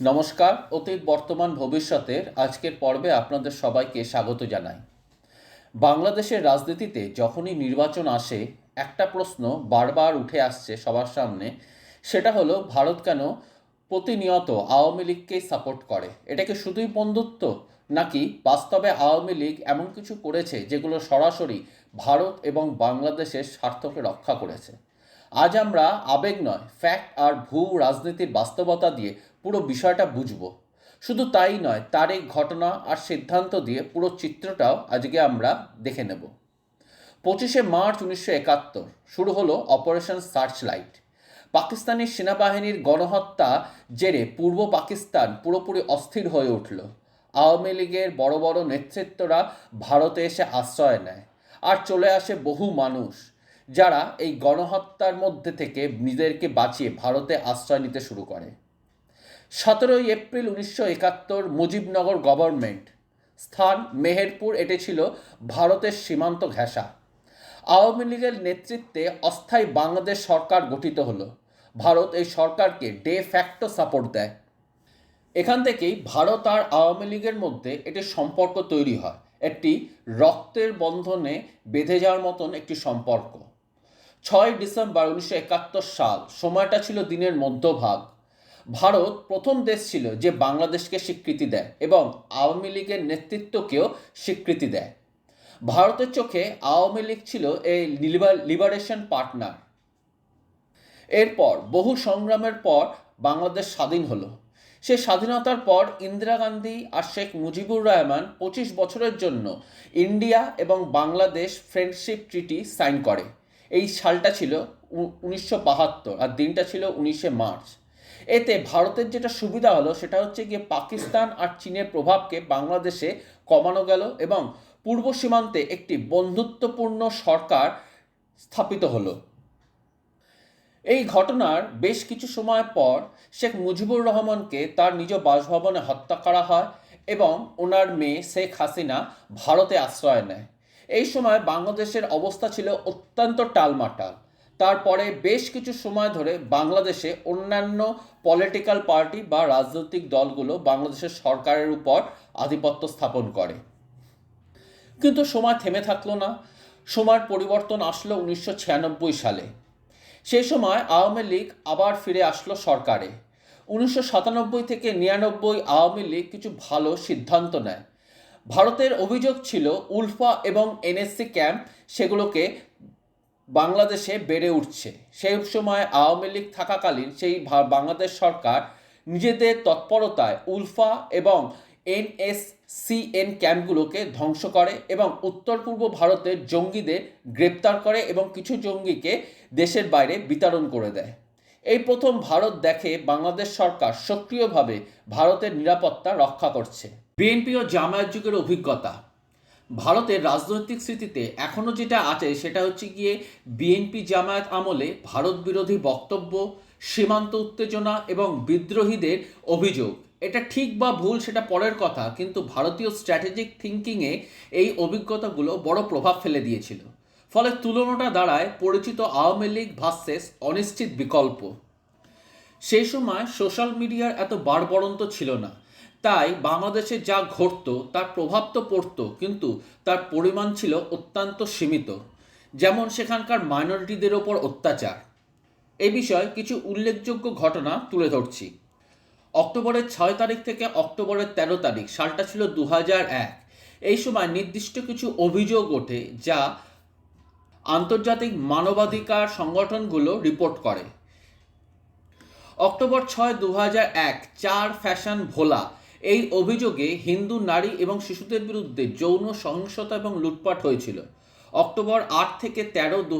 নমস্কার, অতীত বর্তমান ভবিষ্যতের আজকের পর্বে আপনাদের সবাইকে স্বাগত জানাই। বাংলাদেশের রাজনীতিতে যখনই নির্বাচন আসে, একটা প্রশ্ন বারবার উঠে আসছে সবার সামনে, সেটা হলো, ভারত কেন প্রতিনিয়ত আওয়ামী লীগকেই সাপোর্ট করে? এটাকে শুধুই বন্ধুত্ব? নাকি বাস্তবে আওয়ামী লীগ এমন কিছু করেছে যেগুলো সরাসরি ভারত এবং বাংলাদেশের স্বার্থকে রক্ষা করেছে? আজ আমরা আবেগ নয় ফ্যাক্ট আর ভূ রাজনীতির বাস্তবতা দিয়ে পুরো বিষয়টা বুঝব। শুধু তাই নয়, তার এই ঘটনা আর সিদ্ধান্ত দিয়ে পুরো চিত্রটাও আজকে আমরা দেখে নেব। পঁচিশে মার্চ উনিশশো একাত্তর, শুরু হলো অপারেশন সার্চ লাইট পাকিস্তানি সেনাবাহিনীর গণহত্যা জেরে পূর্ব পাকিস্তান পুরোপুরি অস্থির হয়ে উঠল। আওয়ামী লীগের বড় বড় নেতৃত্বরা ভারতে এসে আশ্রয় নেয় আর চলে আসে বহু মানুষ যারা এই গণহত্যার মধ্যে থেকে নিজেদেরকে বাঁচিয়ে ভারতে আশ্রয় নিতে শুরু করে। সতেরোই এপ্রিল উনিশশো একাত্তর মুজিবনগর গভর্নমেন্ট স্থান মেহেরপুর, এটি ছিল ভারতের সীমান্ত ঘেঁষা। আওয়ামী লীগের নেতৃত্বে অস্থায়ী বাংলাদেশ সরকার গঠিত হলো। ভারত এই সরকারকে ডে ফ্যাক্টো সাপোর্ট দেয়। এখান থেকেই ভারত আর আওয়ামী লীগের মধ্যে একটি সম্পর্ক তৈরি হয়। একটি রক্তের বন্ধনে বেঁধে যাওয়ার মতন একটি সম্পর্ক। ছয় ডিসেম্বর উনিশশো একাত্তর সাল, সময়টা ছিল দিনের মধ্যভাগ। ভারত প্রথম দেশ ছিল যে বাংলাদেশকে স্বীকৃতি দেয় এবং আওয়ামী লীগের নেতৃত্বকেও স্বীকৃতি দেয়। ভারতের চোখে আওয়ামী লীগ ছিল এই লিবারেশন পার্টনার। এরপর বহু সংগ্রামের পর বাংলাদেশ স্বাধীন হলো। সে স্বাধীনতার পর ইন্দিরা গান্ধী আর শেখ মুজিবুর রহমান পঁচিশ বছরের জন্য ইন্ডিয়া এবং বাংলাদেশ ফ্রেন্ডশিপ ট্রিটি সাইন করে। এই সালটা ছিল উনিশশো বাহাত্তর আর দিনটা ছিল উনিশে মার্চ। এতে ভারতের যেটা সুবিধা হলো সেটা হচ্ছে গিয়ে পাকিস্তান আর চীনের প্রভাবকে বাংলাদেশে কমানো গেল এবং পূর্ব সীমান্তে একটি বন্ধুত্বপূর্ণ সরকার স্থাপিত হলো। এই ঘটনার বেশ কিছু সময় পর শেখ মুজিবুর রহমানকে তার নিজ বাসভবনে হত্যা করা হয় এবং ওনার মেয়ে শেখ হাসিনা ভারতে আশ্রয় নেয়। এই সময় বাংলাদেশের অবস্থা ছিল অত্যন্ত টালমাটাল। তারপরে বেশ কিছু সময় ধরে বাংলাদেশে অন্যান্য পলিটিক্যাল পার্টি বা রাজনৈতিক দলগুলো বাংলাদেশের সরকারের উপর আধিপত্য স্থাপন করে। কিন্তু সময় থেমে থাকল না। সময়ের পরিবর্তন আসলো উনিশশো ছিয়ানব্বই সালে। সেই সময় আওয়ামী লীগ আবার ফিরে আসলো সরকারে। উনিশশো সাতানব্বই থেকে নিরানব্বই আওয়ামী লীগ কিছু ভালো সিদ্ধান্ত নেয়। ভারতের অভিযোগ ছিল, উলফা এবং এনএসসি ক্যাম্প সেগুলোকে বাংলাদেশে বেড়ে উঠছে। সেই সময় আওয়ামী লীগ থাকাকালীন সেই বাংলাদেশ সরকার নিজেদের তৎপরতায় উলফা এবং এনএসসিএন ক্যাম্পগুলোকে ধ্বংস করে এবং উত্তর পূর্ব ভারতের জঙ্গিদের গ্রেপ্তার করে এবং কিছু জঙ্গিকে দেশের বাইরে বিতরণ করে দেয়। এই প্রথম ভারত দেখে বাংলাদেশ সরকার সক্রিয়ভাবে ভারতের নিরাপত্তা রক্ষা করছে। বিএনপি ও জামায়াত যুগের অভিজ্ঞতা। ভারতের রাজনৈতিক স্মৃতিতে এখনও যেটা আছে সেটা হচ্ছে গিয়ে বিএনপি জামায়াত আমলে ভারত বিরোধী বক্তব্য, সীমান্ত উত্তেজনা এবং বিদ্রোহীদের অভিযোগ। এটা ঠিক বা ভুল সেটা পরের কথা, কিন্তু ভারতীয় স্ট্র্যাটেজিক থিঙ্কিংয়ে এই অভিজ্ঞতাগুলো বড় প্রভাব ফেলে দিয়েছিল। ফলে তুলনাটা দাঁড়ায় পরিচিত আওয়ামী লীগ ভার্সেস অনিশ্চিত বিকল্প। সেই সময় সোশ্যাল মিডিয়ার এত বাড়বড়ন্ত ছিল না। তাই বাংলাদেশে যা ঘটত, তার প্রভাব তো পড়তো, কিন্তু তার পরিমাণ ছিল অত্যন্ত সীমিত। যেমন সেখানকার মাইনরিটিদের ওপর অত্যাচার। এ বিষয়ে কিছু উল্লেখযোগ্য ঘটনা তুলে ধরছি। অক্টোবরের ছয় তারিখ থেকে অক্টোবরের তেরো তারিখ, সালটা ছিল দু এক। এই সময় নির্দিষ্ট কিছু অভিযোগ ওঠে যা আন্তর্জাতিক মানবাধিকার সংগঠনগুলো রিপোর্ট করে। অক্টোবর ছয় দু এক, চার ফ্যাশন ভোলা এই অভিযোগে হিন্দু নারী এবং শিশুদের বিরুদ্ধে যৌন সহিংসতা এবং লুটপাট হয়েছিল। অক্টোবর আট থেকে তেরো দু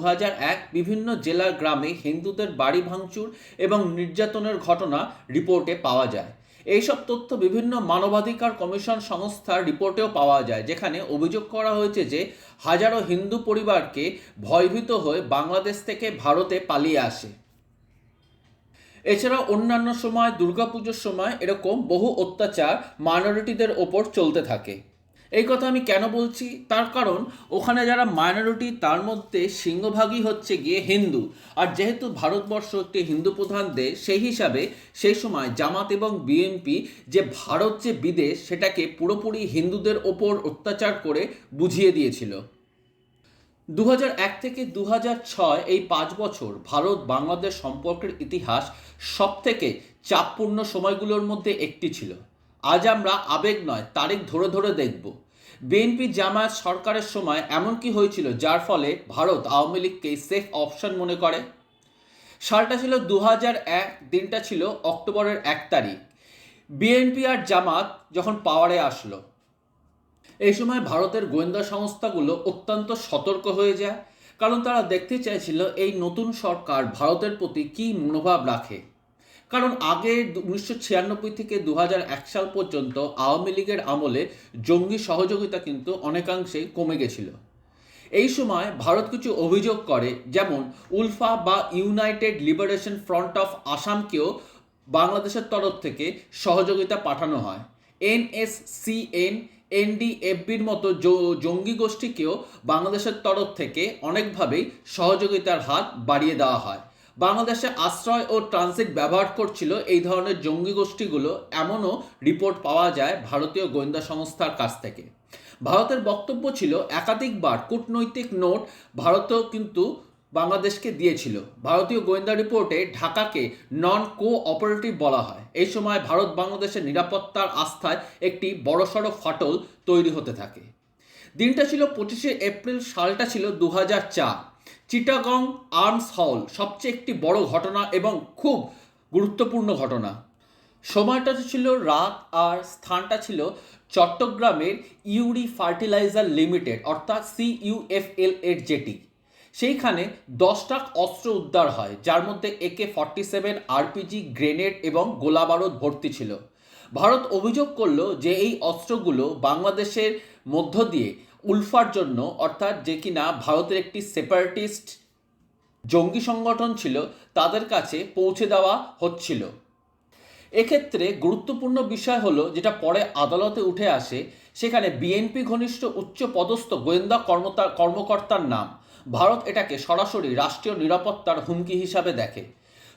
এক বিভিন্ন জেলার গ্রামে হিন্দুদের বাড়ি ভাঙচুর এবং নির্যাতনের ঘটনা রিপোর্টে পাওয়া যায়। এইসব তথ্য বিভিন্ন মানবাধিকার কমিশন সংস্থার রিপোর্টেও পাওয়া যায়, যেখানে অভিযোগ করা হয়েছে যে হাজারো হিন্দু পরিবারকে ভয়ভীত হয়ে বাংলাদেশ থেকে ভারতে পালিয়ে আসে। এছাড়া অন্যান্য সময়, দুর্গাপুজোর সময় এরকম বহু অত্যাচার মাইনরিটিদের ওপর চলতে থাকে। এই কথা আমি কেন বলছি? তার কারণ, ওখানে যারা মাইনরিটি, তার মধ্যে সিংহভাগই হচ্ছে গিয়ে হিন্দু। আর যেহেতু ভারতবর্ষ একটি হিন্দু প্রধান দেশ, সেই হিসাবে সেই সময় জামাত এবং বিএনপি যে ভারত যে বিদেশ, সেটাকে পুরোপুরি হিন্দুদের ওপর অত্যাচার করে বুঝিয়ে দিয়েছিল। দু থেকে দু এই পাঁচ বছর ভারত বাংলাদেশ সম্পর্কের ইতিহাস সব থেকে চাপপূর্ণ সময়গুলোর মধ্যে একটি ছিল। আজ আমরা আবেগ নয়, তারিখ ধরে ধরে দেখব। বিএনপি জামায়াত সরকারের সময় এমন কি হয়েছিল যার ফলে ভারত আওয়ামী লীগকে সেফ অপশন মনে করে? সালটা ছিল দু এক, দিনটা ছিল অক্টোবরের এক তারিখ। বিএনপি আর জামাত যখন পাওয়ারে আসলো এই সময় ভারতের গোয়েন্দা সংস্থাগুলো অত্যন্ত সতর্ক হয়ে যায়, কারণ তারা দেখতে চাইছিল এই নতুন সরকার ভারতের প্রতি কী মনোভাব রাখে। কারণ আগে উনিশশো ছিয়ানব্বই থেকে দু সাল পর্যন্ত আওয়ামী লীগের আমলে জঙ্গি সহযোগিতা কিন্তু অনেকাংশে কমে গেছিল। এই সময় ভারত কিছু অভিযোগ করে, যেমন উলফা বা ইউনাইটেড লিবারেশন ফ্রন্ট অফ আসামকেও বাংলাদেশের তরফ থেকে সহযোগিতা পাঠানো হয়। এনএসসিএন এনডিএফবির মতো জঙ্গি গোষ্ঠীকেও বাংলাদেশের তরফ থেকে অনেকভাবেই সহযোগিতার হাত বাড়িয়ে দেওয়া হয়। বাংলাদেশে আশ্রয় ও ট্রানজিট ব্যবহার করছিল এই ধরনের জঙ্গি গোষ্ঠীগুলো, এমনও রিপোর্ট পাওয়া যায় ভারতীয় গোয়েন্দা সংস্থার কাছ থেকে। ভারতের বক্তব্য ছিল, একাধিকবার কূটনৈতিক নোট ভারতও কিন্তু বাংলাদেশকে দিয়েছিল। ভারতীয় গোয়েন্দা রিপোর্টে ঢাকাকে নন কো অপারেটিভ বলা হয়। এই সময় ভারত বাংলাদেশের নিরাপত্তার আস্থায় একটি বড়সড় ফাটল তৈরি হতে থাকে। দিনটা ছিল পঁচিশে এপ্রিল, সালটা ছিল দু হাজার চার। চিটাগং আর্মস হল সবচেয়ে একটি বড় ঘটনা এবং খুব গুরুত্বপূর্ণ ঘটনা। সময়টা ছিল রাত আর স্থানটা ছিল চট্টগ্রামের ইউরি ফার্টিলাইজার লিমিটেড, অর্থাৎ সিইউএফএল এর জেটি। সেইখানে দশটা অস্ত্র উদ্ধার হয়, যার মধ্যে AK forty seven RPG, grenade এবং গোলাবারুদ ভর্তি ছিল। ভারত অভিযোগ করল যে এই অস্ত্রগুলো বাংলাদেশের মধ্য দিয়ে উলফার জন্য, অর্থাৎ যে কিনা ভারতের একটি সেপারেটিস্ট জঙ্গি সংগঠন ছিল, তাদের কাছে পৌঁছে দেওয়া হচ্ছিল। এক্ষেত্রে গুরুত্বপূর্ণ বিষয় হলো, যেটা পরে আদালতে উঠে আসে, সেখানে বিএনপি ঘনিষ্ঠ উচ্চ পদস্থ গোয়েন্দা কর্মকর্তার নাম। ভারত এটাকে সরাসরি রাষ্ট্রীয় নিরাপত্তার হুমকি হিসাবে দেখে।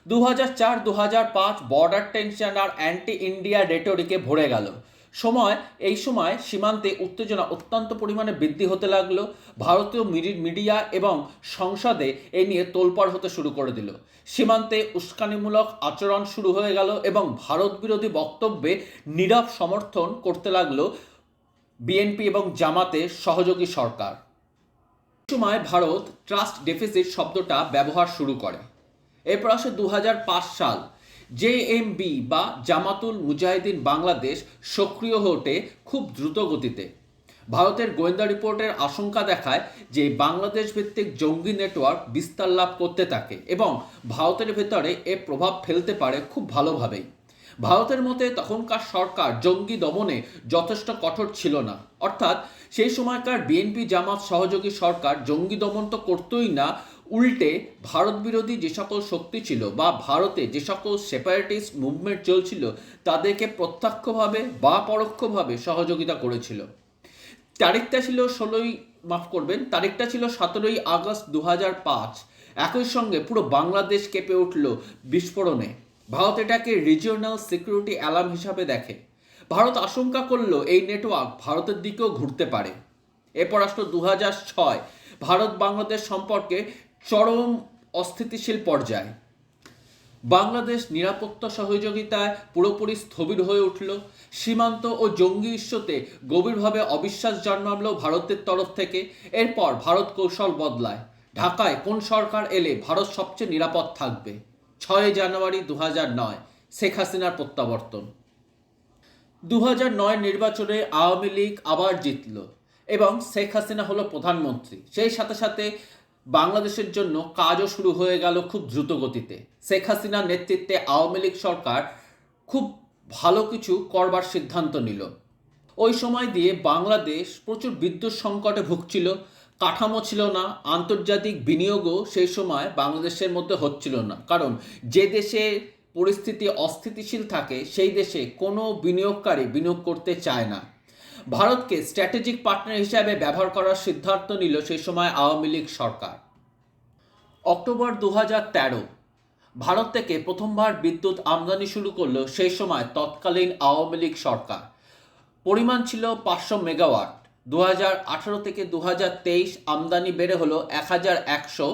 দু হাজার চার দু হাজার পাঁচ বর্ডার টেনশন আর অ্যান্টি ইন্ডিয়া রেটোরিকে ভরে গেল। সময়, এই সময় সীমান্তে উত্তেজনা অত্যন্ত পরিমাণে বৃদ্ধি হতে লাগল। ভারতীয় মিডিয়া এবং সংসদে এ নিয়ে তোলপাড় হতে শুরু করে দিল। সীমান্তে উস্কানিমূলক আচরণ শুরু হয়ে গেল এবং ভারত বিরোধী বক্তব্যে নীরব সমর্থন করতে লাগল বিএনপি এবং জামাতের সহযোগী সরকার। সময় ভারত ট্রাস্ট ডেফিসিট শব্দটা ব্যবহার শুরু করে। এরপর আসে দু হাজার পাঁচ সাল জেএমবি বা জামাতুল মুজাহিদিন বাংলাদেশ সক্রিয় ওঠে খুব দ্রুত গতিতে। ভারতের গোয়েন্দা রিপোর্টের আশঙ্কা দেখায় যে বাংলাদেশ ভিত্তিক জঙ্গি নেটওয়ার্ক বিস্তার লাভ করতে থাকে এবং ভারতের ভেতরে এ প্রভাব ফেলতে পারে খুব ভালোভাবেই। ভারতের মতে তখনকার সরকার জঙ্গি দমনে যথেষ্ট কঠোর ছিল না। অর্থাৎ সেই সময়কার বিএনপি জামাত সহযোগী সরকার জঙ্গি দমন তো করতোই না, উল্টে ভারত বিরোধী যে সকল শক্তি ছিল বা ভারতে যে সকল সেপারেটিস্ট মুভমেন্ট চলছিল, তাদেরকে প্রত্যক্ষভাবে বা পরোক্ষভাবে সহযোগিতা করেছিল। তারিখটা ছিল ষোলোই, মাফ করবেন, তারিখটা ছিল সতেরোই আগস্ট দু একই সঙ্গে পুরো বাংলাদেশ কেঁপে উঠল বিস্ফোরণে। ভারত এটাকে রিজিওনাল সিকিউরিটি অ্যালার্ম হিসাবে দেখে। ভারত আশঙ্কা করল এই নেটওয়ার্ক ভারতের দিকেও ঘুরতে পারে। এরপর আসলো দু ছয়, ভারত বাংলাদেশ সম্পর্কে চরম অস্থিতিশীল পর্যায়। বাংলাদেশ নিরাপত্তা সহযোগিতায় পুরোপুরি স্থবির হয়ে উঠল। সীমান্ত ও জঙ্গি ইস্যুতে গভীরভাবে অবিশ্বাস জন্মালো ভারতের তরফ থেকে। এরপর ভারত কৌশল বদলায়। ঢাকায় কোন সরকার এলে ভারত সবচেয়ে নিরাপদ থাকবে? ছয় জানুয়ারি দু নয়, শেখ হাসিনার প্রত্যাবর্তন। দু নয় নির্বাচনে আওয়ামী লীগ আবার জিতল এবং শেখ হাসিনা হলো প্রধানমন্ত্রী। সেই সাথে সাথে বাংলাদেশের জন্য কাজও শুরু হয়ে গেল খুব দ্রুত গতিতে শেখ হাসিনার নেতৃত্বে আওয়ামী লীগ সরকার খুব ভালো কিছু করবার সিদ্ধান্ত নিল। ওই সময় দিয়ে বাংলাদেশ প্রচুর বিদ্যুৎ সংকটে ভুগছিল কাঠামো ছিল না, আন্তর্জাতিক বিনিয়োগও সেই সময় বাংলাদেশের মধ্যে হচ্ছিল না। কারণ যে দেশে পরিস্থিতি অস্থিতিশীল থাকে, সেই দেশে কোনো বিনিয়োগকারী বিনিয়োগ করতে চায় না। ভারতকে স্ট্র্যাটেজিক পার্টনার হিসাবে ব্যবহার করার সিদ্ধান্ত নিল সেই সময় আওয়ামী লীগ সরকার। অক্টোবর দু ভারত থেকে প্রথমবার বিদ্যুৎ আমদানি শুরু করল সেই সময় তৎকালীন আওয়ামী লীগ সরকার। পরিমাণ ছিল পাঁচশো মেগাওয়াট। দু হাজার আঠারো থেকে দু হাজার তেইশ আমদানি বেড়ে হলো এক হাজার একশো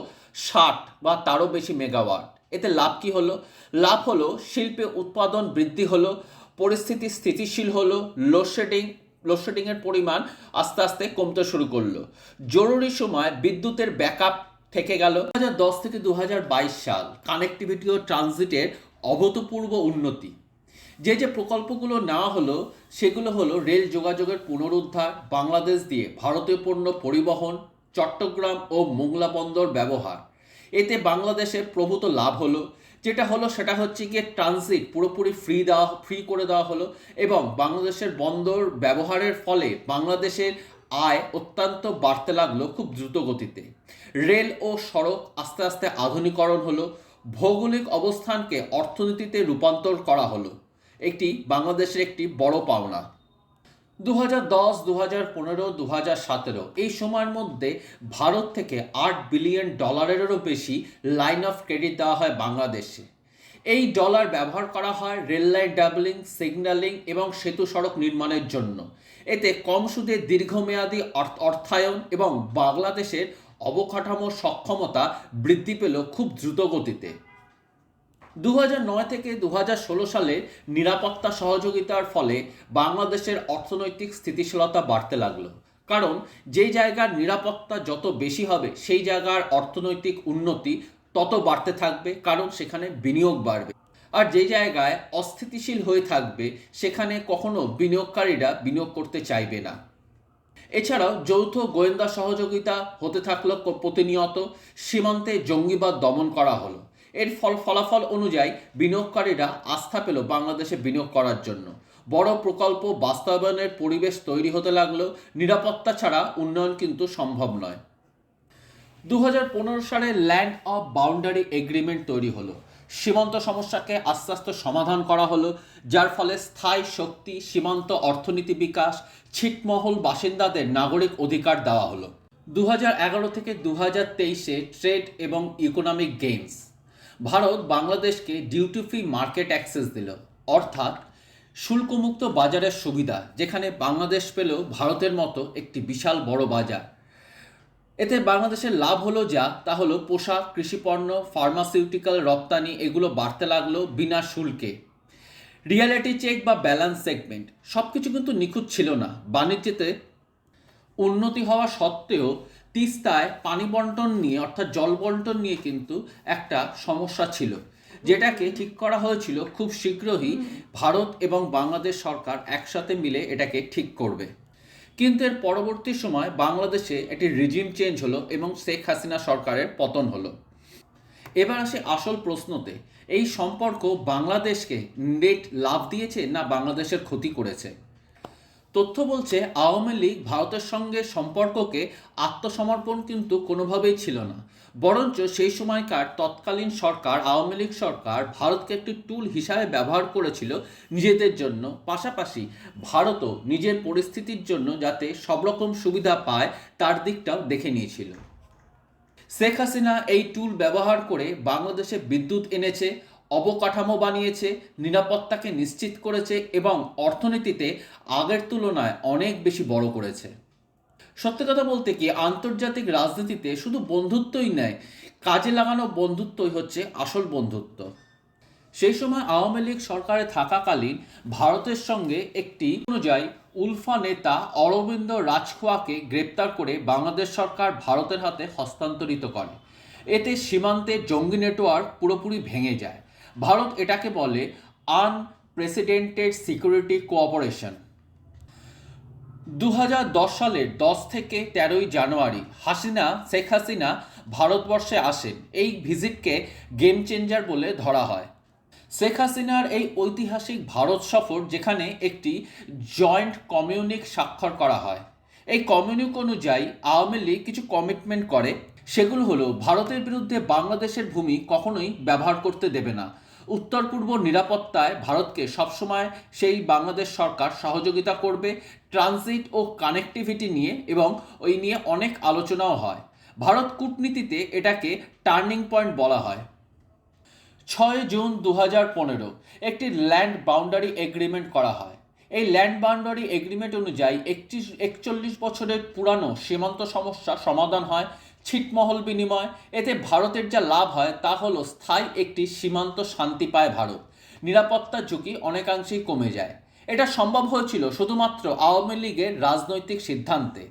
ষাট বা তারও বেশি মেগাওয়াট। এতে লাভ কি হলো? লাভ হলো শিল্পে উৎপাদন বৃদ্ধি হলো, পরিস্থিতি স্থিতিশীল হলো লোডশেডিং লোডশেডিংয়ের পরিমাণ আস্তে আস্তে কমতে শুরু করল। জরুরি সময় বিদ্যুতের ব্যাকআপ থেকে গেল। দু হাজার দশ থেকে দু হাজার বাইশ সাল কানেক্টিভিটি ও ট্রানজিটের অভূতপূর্ব উন্নতি। যে যে প্রকল্পগুলো নেওয়া হলো, সেগুলো হলো রেল যোগাযোগের পুনরুদ্ধার, বাংলাদেশ দিয়ে ভারতীয় পণ্য পরিবহন, চট্টগ্রাম ও মোংলা বন্দর ব্যবহার। এতে বাংলাদেশে প্রভূত লাভ হলো, যেটা হলো সেটা হচ্ছে গিয়ে ট্রানজিট পুরোপুরি ফ্রি দেওয়া ফ্রি করে দেওয়া হলো এবং বাংলাদেশের বন্দর ব্যবহারের ফলে বাংলাদেশের আয় অত্যন্ত বাড়তে লাগল খুব দ্রুত গতিতে। রেল ও সড়ক আস্তে আস্তে আধুনিকরণ হলো, ভৌগোলিক অবস্থানকে অর্থনীতিতে রূপান্তর করা হলো। একটি বাংলাদেশের একটি বড় পাওনা। দু হাজার দশ দু হাজার পনেরো দু হাজার সতেরো, এই সময়ের মধ্যে ভারত থেকে আট বিলিয়ন ডলারেরও বেশি লাইন অফ ক্রেডিট দেওয়া হয় বাংলাদেশে। এই ডলার ব্যবহার করা হয় রেল লাইন ডাবলিং, সিগন্যালিং এবং সেতু সড়ক নির্মাণের জন্য। এতে কম সুদে দীর্ঘমেয়াদী অর্থ- অর্থায়ন এবং বাংলাদেশের অবকাঠামো সক্ষমতা বৃদ্ধি পেল খুব দ্রুত গতিতে। দু থেকে দু সালে নিরাপত্তা সহযোগিতার ফলে বাংলাদেশের অর্থনৈতিক স্থিতিশীলতা বাড়তে লাগল। কারণ যেই জায়গার নিরাপত্তা যত বেশি হবে, সেই জায়গার অর্থনৈতিক উন্নতি তত বাড়তে থাকবে, কারণ সেখানে বিনিয়োগ বাড়বে। আর যে জায়গায় অস্থিতিশীল হয়ে থাকবে, সেখানে কখনো বিনিয়োগকারীরা বিনিয়োগ করতে চাইবে না। এছাড়াও যৌথ গোয়েন্দা সহযোগিতা হতে থাকল প্রতিনিয়ত। সীমান্তে জঙ্গিবাদ দমন করা হলো। এর ফল, ফলাফল অনুযায়ী বিনিয়োগকারীরা আস্থা পেল বাংলাদেশে বিনিয়োগ করার জন্য। বড় প্রকল্প বাস্তবায়নের পরিবেশ তৈরি হতে লাগল। নিরাপত্তা ছাড়া উন্নয়ন কিন্তু সম্ভব নয়। দু সালে ল্যান্ড অফ বাউন্ডারি এগ্রিমেন্ট তৈরি হলো। সীমান্ত সমস্যাকে আস্তে আস্তে সমাধান করা হলো, যার ফলে স্থায়ী শক্তি, সীমান্ত অর্থনীতি বিকাশ, ছিটমহল বাসিন্দাদের নাগরিক অধিকার দেওয়া হলো। দু হাজার এগারো থেকে দু হাজার তেইশে ট্রেড এবং ইকোনমিক গেমস ভারত বাংলাদেশকে ডিউটি ফ্রি মার্কেট অ্যাক্সেস দিল। অর্থাৎ শুল্কমুক্ত বাজারের সুবিধা, যেখানে বাংলাদেশ পেল ভারতের মতো একটি বিশাল বড় বাজার। এতে বাংলাদেশের লাভ হলো যা, তা হলো পোশাক, কৃষিপণ্য ফার্মাসিউটিক্যাল রপ্তানি, এগুলো বাড়তে লাগল বিনা শুল্কে। রিয়ালিটি চেক বা ব্যালেন্স সেগমেন্ট সব কিছু কিন্তু নিখুঁত ছিল না। বাণিজ্যতে উন্নতি হওয়া সত্ত্বেও তিস্তায় পানি বন্টন নিয়ে অর্থাৎ জল বন্টন নিয়ে কিন্তু একটা সমস্যা ছিল যেটাকে ঠিক করা হয়েছিল খুব শীঘ্রই ভারত এবং বাংলাদেশ সরকার একসাথে মিলে এটাকে ঠিক করবে। কিন্তু এর পরবর্তী সময় বাংলাদেশে একটি রিজিম চেঞ্জ হলো এবং শেখ হাসিনা সরকারের পতন হলো। এবার আসে আসল প্রশ্নতে এই সম্পর্ক বাংলাদেশকে নেট লাভ দিয়েছে না বাংলাদেশের ক্ষতি করেছে? তথ্য বলছে, আওয়ামী লীগ ভারতের সঙ্গে সম্পর্ককে আত্মসমর্পণ কিন্তু কোনোভাবেই ছিল না। বরঞ্চ সেই সময়কার তৎকালীন সরকার, আওয়ামী লীগ সরকার ভারতকে একটি টুল হিসাবে ব্যবহার করেছিল নিজেদের জন্য। পাশাপাশি ভারতও নিজের পরিস্থিতির জন্য যাতে সব রকম সুবিধা পায়, তার দিকটাও দেখে নিয়েছিল। শেখ হাসিনা এই টুল ব্যবহার করে বাংলাদেশে বিদ্যুৎ এনেছে অবকাঠামো বানিয়েছে, নিরাপত্তাকে নিশ্চিত করেছে এবং অর্থনীতিতে আগের তুলনায় অনেক বেশি বড় করেছে। সত্যি কথা বলতে কি, আন্তর্জাতিক রাজনীতিতে শুধু বন্ধুত্বই নয়, কাজে লাগানো বন্ধুত্বই হচ্ছে আসল বন্ধুত্ব। সেই সময় আওয়ামী লীগ সরকারে থাকাকালীন ভারতের সঙ্গে একটি অনুযায়ী উলফা নেতা অরবিন্দ রাজখোয়াকে গ্রেপ্তার করে বাংলাদেশ সরকার ভারতের হাতে হস্তান্তরিত করে। এতে সীমান্তে জঙ্গি নেটওয়ার্ক পুরোপুরি ভেঙে যায়। ভারত এটাকে বলে আনপ্রেসিডেন্টেড সিকিউরিটি কোঅপারেশন দু হাজার দশ সালের দশ থেকে তেরোই জানুয়ারি হাসিনা, শেখ হাসিনা ভারতবর্ষে আসেন। এই ভিজিটকে গেম চেঞ্জার বলে ধরা হয়। শেখ হাসিনার এই ঐতিহাসিক ভারত সফর যেখানে একটি জয়েন্ট কমিউনিক স্বাক্ষর করা হয়। এই কমিউনিক অনুযায়ী আওয়ামী লীগ কিছু কমিটমেন্ট করে। সেগুলো হলো, ভারতের বিরুদ্ধে বাংলাদেশের ভূমি কখনোই ব্যবহার করতে দেবে না। উত্তর পূর্ব নিরাপত্তায় ভারতকে সবসময় সেই বাংলাদেশ সরকার সহযোগিতা করবে ট্রানজিট ও কানেক্টিভিটি নিয়ে এবং ওই নিয়ে অনেক আলোচনাও হয়। ভারত কূটনীতিতে এটাকে টার্নিং পয়েন্ট বলা হয়। ছয় জুন দু পনেরো একটি ল্যান্ড বাউন্ডারি এগ্রিমেন্ট করা হয়। এই ল্যান্ড বাউন্ডারি এগ্রিমেন্ট অনুযায়ী একত্রিশ, একচল্লিশ বছরের পুরানো সীমান্ত সমস্যা সমাধান হয় ছিটমহল বিনিময়। এতে ভারতের যা লাভ হয় তা হলো স্থায়ী একটি সীমান্ত শান্তি পায় ভারত। নিরাপত্তার ঝুঁকি অনেকাংশেই কমে যায়। এটা সম্ভব হয়েছিল শুধুমাত্র আওয়ামী লীগের রাজনৈতিক সিদ্ধান্তে।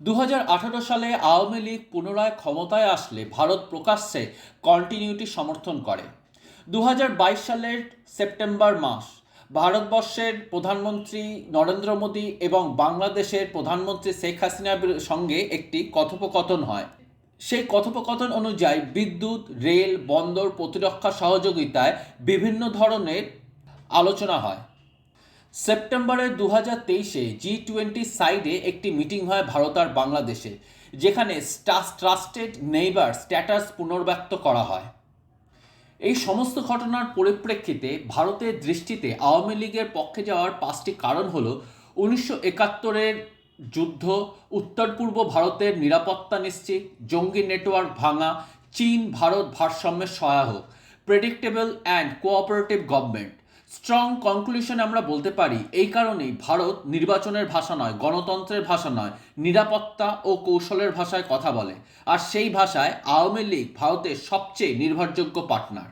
দু হাজার আঠেরো সালে আওয়ামী লীগ পুনরায় ক্ষমতায় আসলে ভারত প্রকাশ্যে কন্টিনিউটি সমর্থন করে। দু হাজার বাইশ সালের সেপ্টেম্বর মাস ভারতবর্ষের প্রধানমন্ত্রী নরেন্দ্র মোদী এবং বাংলাদেশের প্রধানমন্ত্রী শেখ হাসিনার সঙ্গে একটি কথোপকথন হয়। সেই কথোপকথন অনুযায়ী বিদ্যুৎ, রেল, বন্দর প্রতিরক্ষা সহযোগিতায় বিভিন্ন ধরনের আলোচনা হয়। সেপ্টেম্বরে দু হাজার তেইশে জি টোয়েন্টি সাইডে একটি মিটিং হয় ভারত আর বাংলাদেশে, যেখানে ট্রাস্টেড নেইবার স্ট্যাটাস পুনর্ব্যক্ত করা হয়। এই সমস্ত ঘটনার পরিপ্রেক্ষিতে ভারতের দৃষ্টিতে আওয়ামী লীগের পক্ষে যাওয়ার পাঁচটি কারণ হল উনিশশো একাত্তরের যুদ্ধ, উত্তর পূর্ব ভারতের নিরাপত্তা নিশ্চিত, জঙ্গি নেটওয়ার্ক ভাঙা চীন ভারত ভারসাম্যের সহায়ক predictable and cooperative government strong conclusion আমরা বলতে পারি, এই কারণেই ভারত নির্বাচনের ভাষা নয়, গণতন্ত্রের ভাষা নয়, নিরাপত্তা ও কৌশলের ভাষায় কথা বলে। আর সেই ভাষায় আওয়ামী লীগ ভারতের সবচেয়ে নির্ভরযোগ্য পার্টনার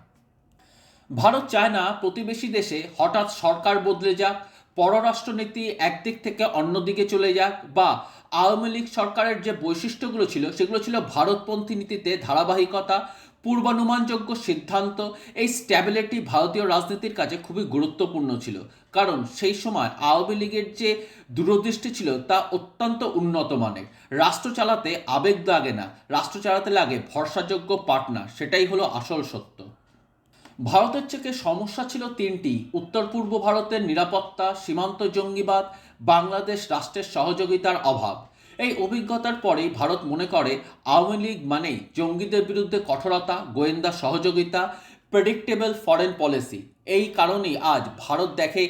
ভারত চায় না প্রতিবেশী দেশে হঠাৎ সরকার বদলে যাক পররাষ্ট্রনীতি একদিক থেকে অন্যদিকে চলে যাক বা আওয়ামী লীগ সরকারের যে বৈশিষ্ট্যগুলো ছিল, সেগুলো ছিল ভারতপন্থী নীতিতে ধারাবাহিকতা, পূর্বানুমানযোগ্য সিদ্ধান্ত। এই স্ট্যাবিলিটি ভারতীয় রাজনীতির কাছে খুবই গুরুত্বপূর্ণ ছিল। কারণ সেই সময় আওয়ামী লীগের যে দূরদৃষ্টি ছিল, তা অত্যন্ত উন্নত মানের। রাষ্ট্র চালাতে আবেগ লাগে না। রাষ্ট্র চালাতে লাগে ভরসাযোগ্য পার্টনার সেটাই হলো আসল সত্য। ভারতের থেকে সমস্যা ছিল তিনটি। উত্তর পূর্ব ভারতের নিরাপত্তা, সীমান্ত জঙ্গিবাদ, বাংলাদেশ রাষ্ট্রের সহযোগিতার অভাব। এই অভিজ্ঞতার পরেই ভারত মনে করে, আওয়ামী লীগ মানেই জঙ্গিদের বিরুদ্ধে কঠোরতা, গোয়েন্দা সহযোগিতা প্রেডিক্টেবল ফরেন পলিসি এই কারণেই আজ ভারত দেখে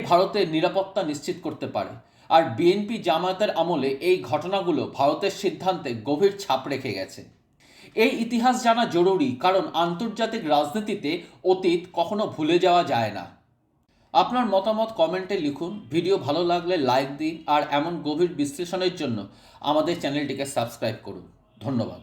ভারতের নিরাপত্তা নিশ্চিত করতে পারে। আর বিএনপি জামায়াতের আমলে এই ঘটনাগুলো ভারতের সিদ্ধান্তে গভীর ছাপ রেখে গেছে। এই ইতিহাস জানা জরুরি, কারণ আন্তর্জাতিক রাজনীতিতে অতীত কখনো ভুলে যাওয়া যায় না। আপনার মতামত কমেন্টে লিখুন। ভিডিও ভালো লাগলে লাইক দিন, আর এমন গভীর বিশ্লেষণের জন্য আমাদের চ্যানেলটিকে সাবস্ক্রাইব করুন। ধন্যবাদ।